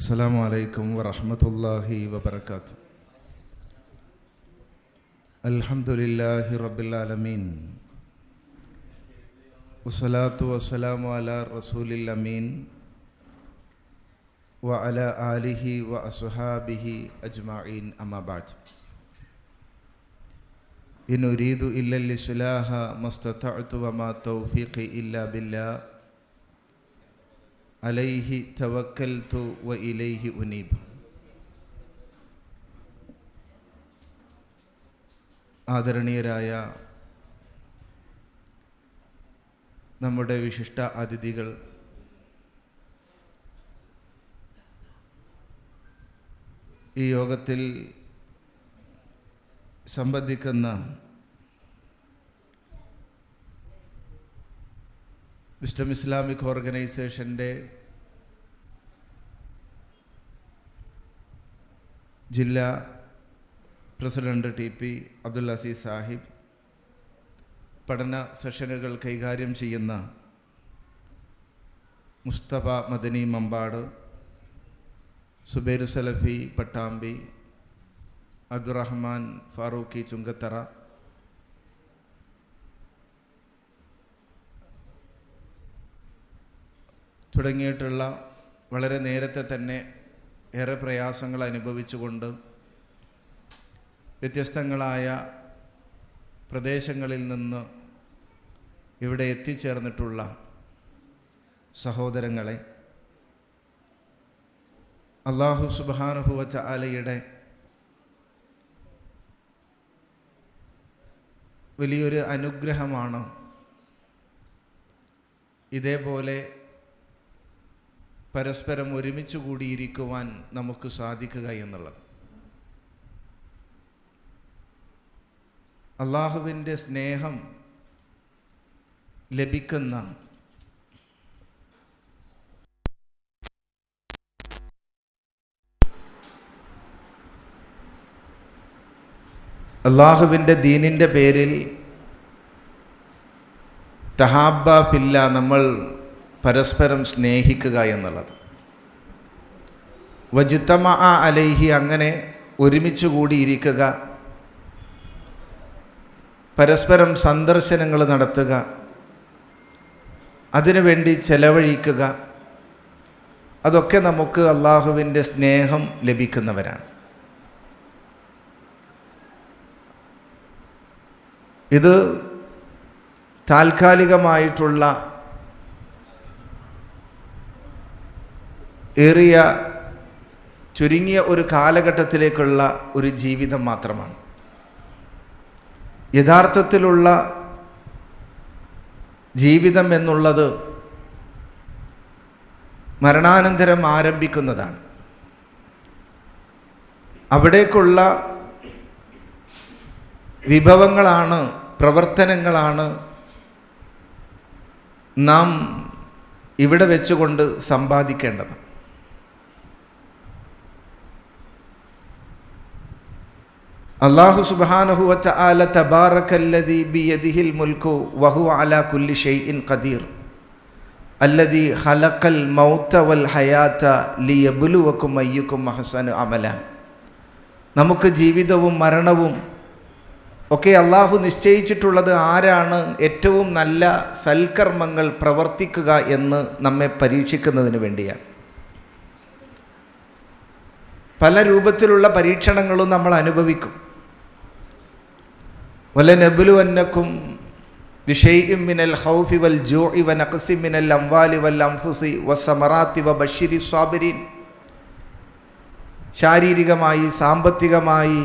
السلام عليكم ورحمة الله وبركاته. الحمد لله رب العالمين. والصلاة والسلام على رسول الأمين وعلى آله وأصحابه أجمعين. أما بعد. إن أريد إلا الإصلاح ما استطعت وما توفيقي إلا بالله. അലൈഹി തവക്കൽ തു വ ഇലൈഹി ഉനീബ്. ആദരണീയരായ നമ്മുടെ വിശിഷ്ട അതിഥികൾ ഈ യോഗത്തിൽ സംബന്ധിക്കുന്ന വിസ്റ്റം ഇസ്ലാമിക് ഓർഗനൈസേഷന്റെ ജില്ലാ president T P Abdul Aziz Sahib പഠന സെഷനുകൾ കൈകാര്യം ചെയ്യുന്ന മുസ്തഫ മദനി മമ്പാട് സുബൈർ സലഫി പട്ടാമ്പി അബ്ദുറഹ്മാൻ ഫാറൂഖി ചുങ്കത്തറ തുടങ്ങിയിട്ടുള്ള വളരെ നേരത്തെ തന്നെ ഏറെ പ്രയാസങ്ങൾ അനുഭവിച്ചുകൊണ്ട് വ്യത്യസ്തങ്ങളായ പ്രദേശങ്ങളിൽ നിന്ന് ഇവിടെ എത്തിച്ചേർന്നിട്ടുള്ള സഹോദരങ്ങളെ അള്ളാഹു സുബാനുഹുവച്ച അലയുടെ വലിയൊരു അനുഗ്രഹമാണ് ഇതേപോലെ പരസ്പരം ഒരുമിച്ച് കൂടിയിരിക്കുവാൻ നമുക്ക് സാധിക്കുക എന്നുള്ളത്. അള്ളാഹുവിന്റെ സ്നേഹം ലഭിക്കുന്ന അള്ളാഹുവിന്റെ ദീനിന്റെ പേരിൽ തഹാബ ഫില്ല നമ്മൾ പരസ്പരം സ്നേഹിക്കുക എന്നുള്ളത്. വജിത്തമ ആ അലൈഹി അങ്ങനെ ഒരുമിച്ച് കൂടിയിരിക്കുക. പരസ്പരം സന്ദർശനങ്ങൾ നടത്തുക. അതിനുവേണ്ടി ചെലവഴിക്കുക. അതൊക്കെ നമുക്ക് അള്ളാഹുവിന്റെ സ്നേഹം ലഭിക്കുന്നവരാണ്. ഇത് താൽക്കാലികമായിട്ടുള്ള ഏറിയ ചുരുങ്ങിയ ഒരു കാലഘട്ടത്തിലേക്കുള്ള ഒരു ജീവിതം മാത്രമാണ്. യഥാർത്ഥത്തിലുള്ള ജീവിതം എന്നുള്ളത് മരണാനന്തരം ആരംഭിക്കുന്നതാണ്. അവിടേക്കുള്ള വിഭവങ്ങളാണ് പ്രവർത്തനങ്ങളാണ് നാം ഇവിടെ വെച്ചുകൊണ്ട് സമ്പാദിക്കേണ്ടത്. അള്ളാഹു സുബാനഹുവച്ച ആല തബാറക്കല്ലതി ബിയദിഹിൽ മുൽക്കു വഹു അല കുല്ലി ഷെയ്ഇൻ ഖദീർ. അല്ലതി ഹലക്കൽ മൗത്ത വൽ ഹയാത്ത ലിയബുലുവക്കും അയ്യക്കും മഹസനു അമല നമുക്ക് ജീവിതവും മരണവും ഒക്കെ അള്ളാഹു നിശ്ചയിച്ചിട്ടുള്ളത് ആരാണ്? ഏറ്റവും നല്ല സൽക്കർമ്മങ്ങൾ പ്രവർത്തിക്കുക എന്ന് നമ്മെ പരീക്ഷിക്കുന്നതിന് വേണ്ടിയാണ്. പല രൂപത്തിലുള്ള പരീക്ഷണങ്ങളും നമ്മൾ അനുഭവിക്കും. വല നബുലു അന്നക്കും വിഷയും മിനൽ ഹൗഫി വൽ ജോ വ നഖസി മിനൽ അംവാലി വൽ അംഫുസി വ വ ബഷിരി സ്വാബരീൻ ശാരീരികമായി സാമ്പത്തികമായി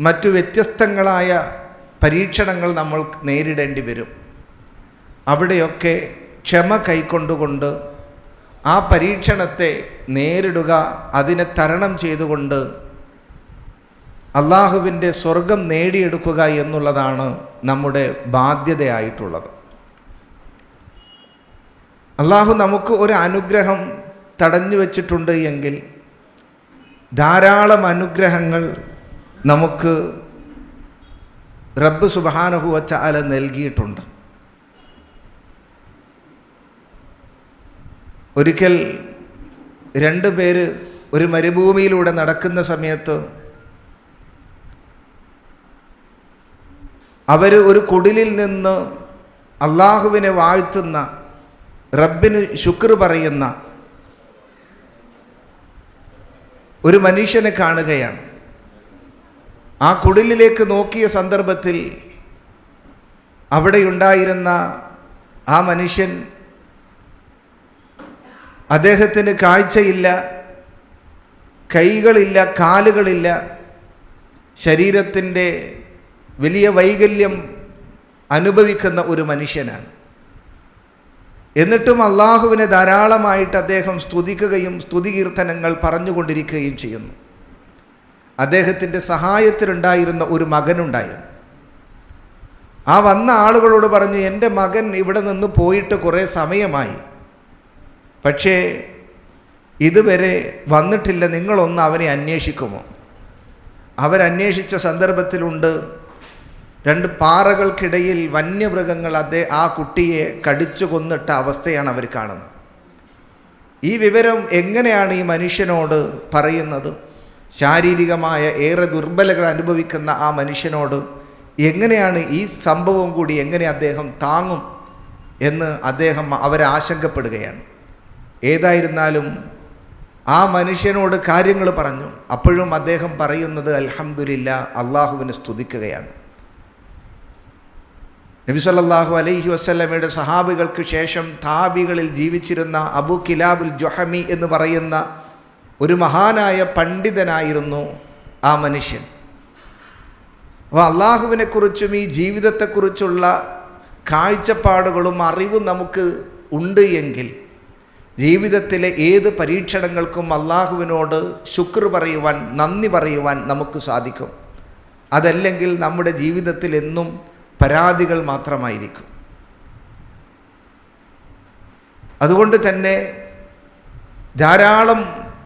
മറ്റു വ്യത്യസ്തങ്ങളായ പരീക്ഷണങ്ങൾ നമ്മൾ നേരിടേണ്ടി വരും. അവിടെയൊക്കെ ക്ഷമ കൈക്കൊണ്ടുകൊണ്ട് ആ പരീക്ഷണത്തെ നേരിടുക അതിനെ തരണം ചെയ്തുകൊണ്ട് അള്ളാഹുവിന്റെ സ്വർഗം നേടിയെടുക്കുക എന്നുള്ളതാണ് നമ്മുടെ ബാധ്യതയായിട്ടുള്ളത്. അള്ളാഹു നമുക്ക് ഒരു അനുഗ്രഹം തടഞ്ഞു വച്ചിട്ടുണ്ട് എങ്കിൽ ധാരാളം അനുഗ്രഹങ്ങൾ നമുക്ക് റബ്ബ് സുബാനഹുവച്ച അല നൽകിയിട്ടുണ്ട്. ഒരിക്കൽ രണ്ട് പേര് ഒരു മരുഭൂമിയിലൂടെ നടക്കുന്ന സമയത്ത് അവർ ഒരു കുടിലിൽ നിന്ന് അള്ളാഹുവിനെ വാഴ്ത്തുന്ന റബ്ബിന് ശുക്ർ പറയുന്ന ഒരു മനുഷ്യനെ കാണുകയാണ്. ആ കുടിലിലേക്ക് നോക്കിയ സന്ദർഭത്തിൽ അവിടെയുണ്ടായിരുന്ന ആ മനുഷ്യൻ അദ്ദേഹത്തിന് കാഴ്ചയില്ല കൈകളില്ല കാലുകളില്ല ശരീരത്തിന്റെ വലിയ വൈകല്യം അനുഭവിക്കുന്ന ഒരു മനുഷ്യനാണ്. എന്നിട്ടും അള്ളാഹുവിനെ ധാരാളമായിട്ട് അദ്ദേഹം സ്തുതിക്കുകയും സ്തുതികീർത്തനങ്ങൾ പറഞ്ഞുകൊണ്ടിരിക്കുകയും ചെയ്യുന്നു. അദ്ദേഹത്തിന്റെ സഹായത്തിലുണ്ടായിരുന്ന ഒരു മകനുണ്ടായിരുന്നു. ആ വന്ന ആളുകളോട് പറഞ്ഞു എന്റെ മകൻ ഇവിടെ നിന്ന് പോയിട്ട് കുറേ സമയമായി. പക്ഷേ ഇതുവരെ വന്നിട്ടില്ല. നിങ്ങളൊന്ന് അവനെ അന്വേഷിക്കുമോ? അവരന്വേഷിച്ച സന്ദർഭത്തിലുണ്ട്. രണ്ട് പാറകൾക്കിടയിൽ വന്യമൃഗങ്ങൾ അതേ ആ കുട്ടിയെ കടിച്ചു കൊന്നിട്ട അവസ്ഥയാണ് അവർ കാണുന്നത്. ഈ വിവരം എങ്ങനെയാണ് ഈ മനുഷ്യനോട് പറയുന്നത്? ശാരീരികമായ ഏറെ ദുർബലകൾ അനുഭവിക്കുന്ന ആ മനുഷ്യനോട് എങ്ങനെയാണ് ഈ സംഭവം കൂടി എങ്ങനെ അദ്ദേഹം താങ്ങും എന്ന് അദ്ദേഹം അവരാശങ്കപ്പെടുകയാണ് ഏതായിരുന്നാലും ആ മനുഷ്യനോട് കാര്യങ്ങൾ പറഞ്ഞു. അപ്പോഴും അദ്ദേഹം പറയുന്നത് അലഹമുല്ല അള്ളാഹുവിനെ സ്തുതിക്കുകയാണ്. നബി സല്ലല്ലാഹു അലൈഹി വസ്ലമയുടെ സഹാബികൾക്ക് ശേഷം താബികളിൽ ജീവിച്ചിരുന്ന അബു കിലാബുൽ ജൊഹമി എന്ന് പറയുന്ന ഒരു മഹാനായ പണ്ഡിതനായിരുന്നു ആ മനുഷ്യൻ. അപ്പോൾ അള്ളാഹുവിനെക്കുറിച്ചും ഈ ജീവിതത്തെക്കുറിച്ചുള്ള കാഴ്ചപ്പാടുകളും അറിവും നമുക്ക് ഉണ്ട് എങ്കിൽ ജീവിതത്തിലെ ഏത് പരീക്ഷണങ്ങൾക്കും അള്ളാഹുവിനോട് ശുക്ർ പറയുവാൻ നന്ദി പറയുവാൻ നമുക്ക് സാധിക്കും. അതല്ലെങ്കിൽ നമ്മുടെ ജീവിതത്തിൽ എന്നും പരാതികൾ മാത്രമായിരിക്കും. അതുകൊണ്ട് തന്നെ ധാരാളം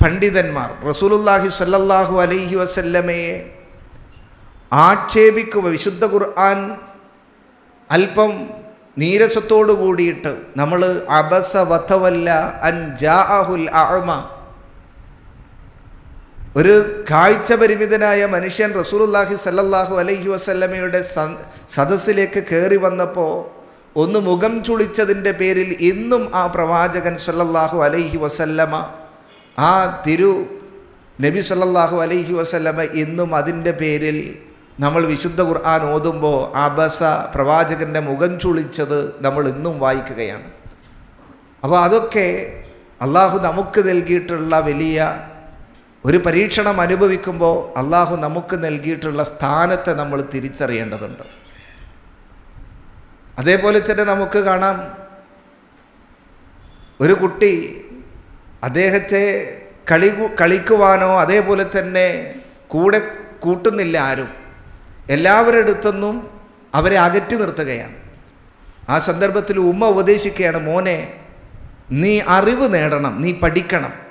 പണ്ഡിതന്മാർ റസൂലുല്ലാഹി സല്ലല്ലാഹു അലൈഹി വസല്ലമയെ ആക്ഷേപിക്കുക വിശുദ്ധ ഖുർആൻ അല്പം നീരസത്തോടു കൂടിയിട്ട് നമ്മൾ അബസ വധവല്ല അൻ ജാഅഹുൽ അഅമ ഒരു കാഴ്ച പരിമിതനായ മനുഷ്യൻ റസൂലുല്ലാഹി സല്ലല്ലാഹു അലൈഹി വസല്ലമയുടെ സദസ്സിലേക്ക് കയറി വന്നപ്പോൾ ഒന്ന് മുഖം ചുളിച്ചതിന്റെ പേരിൽ ഇന്നും ആ പ്രവാചകൻ സല്ലല്ലാഹു അലൈഹി വസല്ലമ ആ തിരു നബി സല്ലല്ലാഹു അലൈഹി വസല്ലമ ഇന്നും അതിന്റെ പേരിൽ നമ്മൾ വിശുദ്ധ ഖുർആൻ ഓതുമ്പോൾ അബസ പ്രവാചകന്റെ മുഖം ചുളിച്ചത് നമ്മൾ ഇന്നും വായിക്കുകയാണ്. അപ്പോൾ അതൊക്കെ അള്ളാഹു നമുക്ക് നൽകിയിട്ടുള്ള വലിയ ഒരു പരീക്ഷണം അനുഭവിക്കുമ്പോൾ അള്ളാഹു നമുക്ക് നൽകിയിട്ടുള്ള സ്ഥാനത്തെ നമ്മൾ തിരിച്ചറിയേണ്ടതുണ്ട്. അതേപോലെ തന്നെ നമുക്ക് കാണാം ഒരു കുട്ടി അദ്ദേഹത്തെ കളി കളിക്കുവാനോ അതേപോലെ തന്നെ കൂടെ കൂട്ടുന്നില്ല ആരും. എല്ലാവരുടെ അടുത്തൊന്നും അവരെ അകറ്റി നിർത്തുകയാണ്. ആ സന്ദർഭത്തിൽ ഉമ്മ ഉപദേശിക്കുകയാണ് മോനെ നീ അറിവ് നേടണം നീ പഠിക്കണം.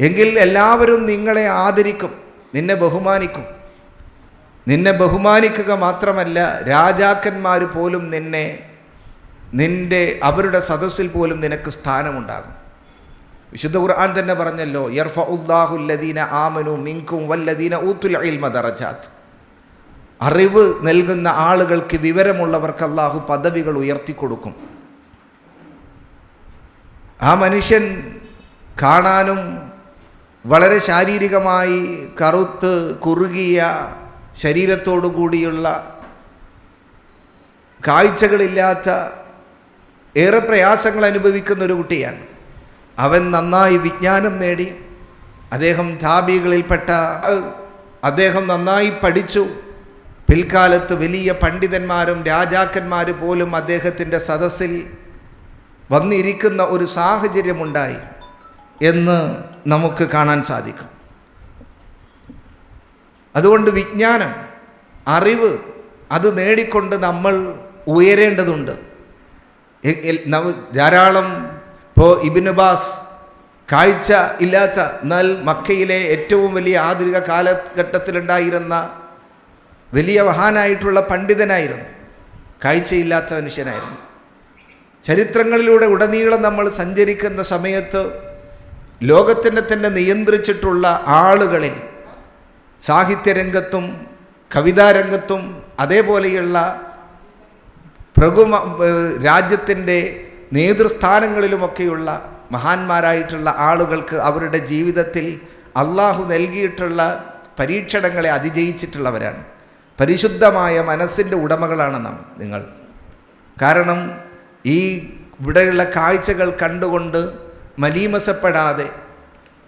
എങ്കിൽ എല്ലാവരും നിങ്ങളെ ആദരിക്കും നിന്നെ ബഹുമാനിക്കും. നിന്നെ ബഹുമാനിക്കുക മാത്രമല്ല രാജാക്കന്മാർ പോലും നിന്നെ നിന്റെ അവരുടെ സദസ്സിൽ പോലും നിനക്ക് സ്ഥാനമുണ്ടാകും. വിശുദ്ധ ഖുർആൻ തന്നെ പറഞ്ഞല്ലോ യർഫ ഉദ്ദാഹുല്ലദീന ആമനു മിങ്കും വല്ലദീന ഊത്തുൽ ഇൽമ അറിവ് നൽകുന്ന ആളുകൾക്ക് വിവരമുള്ളവർക്ക് അള്ളാഹു പദവികൾ ഉയർത്തിക്കൊടുക്കും. ആ മനുഷ്യൻ കാണാനും വളരെ ശാരീരികമായി കറുത്ത് കുറുകിയ ശരീരത്തോടു കൂടിയുള്ള കാഴ്ചകളില്ലാത്ത ഏറെ പ്രയാസങ്ങൾ അനുഭവിക്കുന്ന ഒരു കുട്ടിയാണ്. അവൻ നന്നായി വിജ്ഞാനം നേടി. അദ്ദേഹം താബികളിൽപ്പെട്ട അദ്ദേഹം നന്നായി പഠിച്ചു. പിൽക്കാലത്ത് വലിയ പണ്ഡിതന്മാരും രാജാക്കന്മാർ പോലും അദ്ദേഹത്തിന്റെ സദസ്സിൽ വന്നിരിക്കുന്ന ഒരു സാഹചര്യമുണ്ടായി. എന്ന് നമുക്ക് കാണാൻ സാധിക്കും. അതുകൊണ്ട് വിജ്ഞാനം അറിവ് അത് നേടിക്കൊണ്ട് നമ്മൾ ഉയരേണ്ടതുണ്ട്. ധാരാളം ഇപ്പോൾ ഇബിനുബാസ് കാഴ്ച ഇല്ലാത്ത എന്നാൽ മക്കയിലെ ഏറ്റവും വലിയ ആധുനിക കാലഘട്ടത്തിലുണ്ടായിരുന്ന വലിയ മഹാനായിട്ടുള്ള പണ്ഡിതനായിരുന്നു. കാഴ്ചയില്ലാത്ത മനുഷ്യനായിരുന്നു. ചരിത്രങ്ങളിലൂടെ ഉടനീളം നമ്മൾ സഞ്ചരിക്കുന്ന സമയത്ത് ലോകത്തിനെ തന്നെ നിയന്ത്രിച്ചിട്ടുള്ള ആളുകളിൽ സാഹിത്യരംഗത്തും കവിതാരംഗത്തും അതേപോലെയുള്ള പ്രകുമ രാജ്യത്തിന്റെ നേതൃസ്ഥാനങ്ങളിലുമൊക്കെയുള്ള മഹാന്മാരായിട്ടുള്ള ആളുകൾക്ക് അവരുടെ ജീവിതത്തിൽ അള്ളാഹു നൽകിയിട്ടുള്ള പരീക്ഷണങ്ങളെ അതിജയിച്ചിട്ടുള്ളവരാണ്. പരിശുദ്ധമായ മനസ്സിന്റെ ഉടമകളാണ് നാം നിങ്ങൾ. കാരണം ഈ ഇവിടെയുള്ള കാഴ്ചകൾ കണ്ടുകൊണ്ട് മലീമസപ്പെടാതെ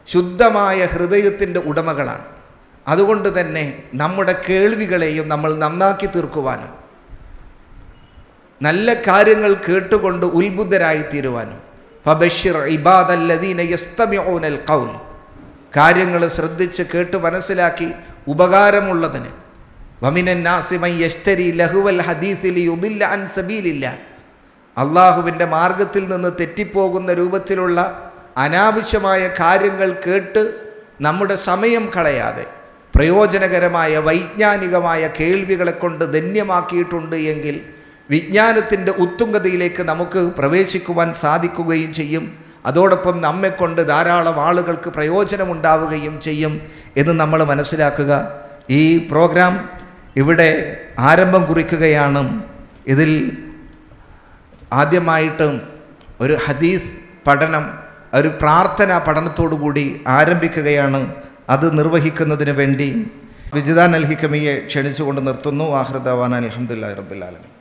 ശുദ്ധമായ ഹൃദയത്തിന്റെ ഉടമകളാണ്. അതുകൊണ്ട് തന്നെ നമ്മുടെ കേൾവികളെയും നമ്മൾ നന്നാക്കി തീർക്കുവാനും നല്ല കാര്യങ്ങൾ കേട്ടുകൊണ്ട് ഉത്ബുദ്ധരായി തീരുവാനും ഫബഷിർ ഇബാദല്ലദീന യസ്തമിഊനൽ കൗൽ കാര്യങ്ങൾ ശ്രദ്ധിച്ച് കേട്ട് മനസ്സിലാക്കി ഉപകാരമുള്ളതിന്. വമിനൻ നാസിമൻ യഷ്തരി ലഹുവൽ ഹദീസിൽ യുദില്ല അൻ സബീലില്ല. അള്ളാഹുവിന്റെ മാർഗത്തിൽ നിന്ന് തെറ്റിപ്പോകുന്ന രൂപത്തിലുള്ള അനാവശ്യമായ കാര്യങ്ങൾ കേട്ട് നമ്മുടെ സമയം കളയാതെ പ്രയോജനകരമായ വൈജ്ഞാനികമായ കേൾവികളെ കൊണ്ട് ധന്യമാക്കിയിട്ടുണ്ട് എങ്കിൽ വിജ്ഞാനത്തിന്റെ ഉത്തുംഗതയിലേക്ക് നമുക്ക് പ്രവേശിക്കുവാൻ സാധിക്കുകയും ചെയ്യും. അതോടൊപ്പം നമ്മെക്കൊണ്ട് ധാരാളം ആളുകൾക്ക് പ്രയോജനമുണ്ടാവുകയും ചെയ്യും എന്ന് നമ്മൾ മനസ്സിലാക്കുക. ഈ പ്രോഗ്രാം ഇവിടെ ആരംഭം കുറിക്കുകയാണ്. ഇതിൽ ആദ്യമായിട്ട് ഒരു ഹദീസ് പഠനം ഒരു പ്രാർത്ഥന പഠനത്തോടു കൂടി ആരംഭിക്കുകയാണ്. അത് നിർവഹിക്കുന്നതിന് വേണ്ടി വിജിതാൻ അൽഹിക്കമിയെ ക്ഷണിച്ചുകൊണ്ട് നിർത്തുന്നു. ആഹൃദവാൻ അലഹമുല്ലാ റബ്ബുലാലമി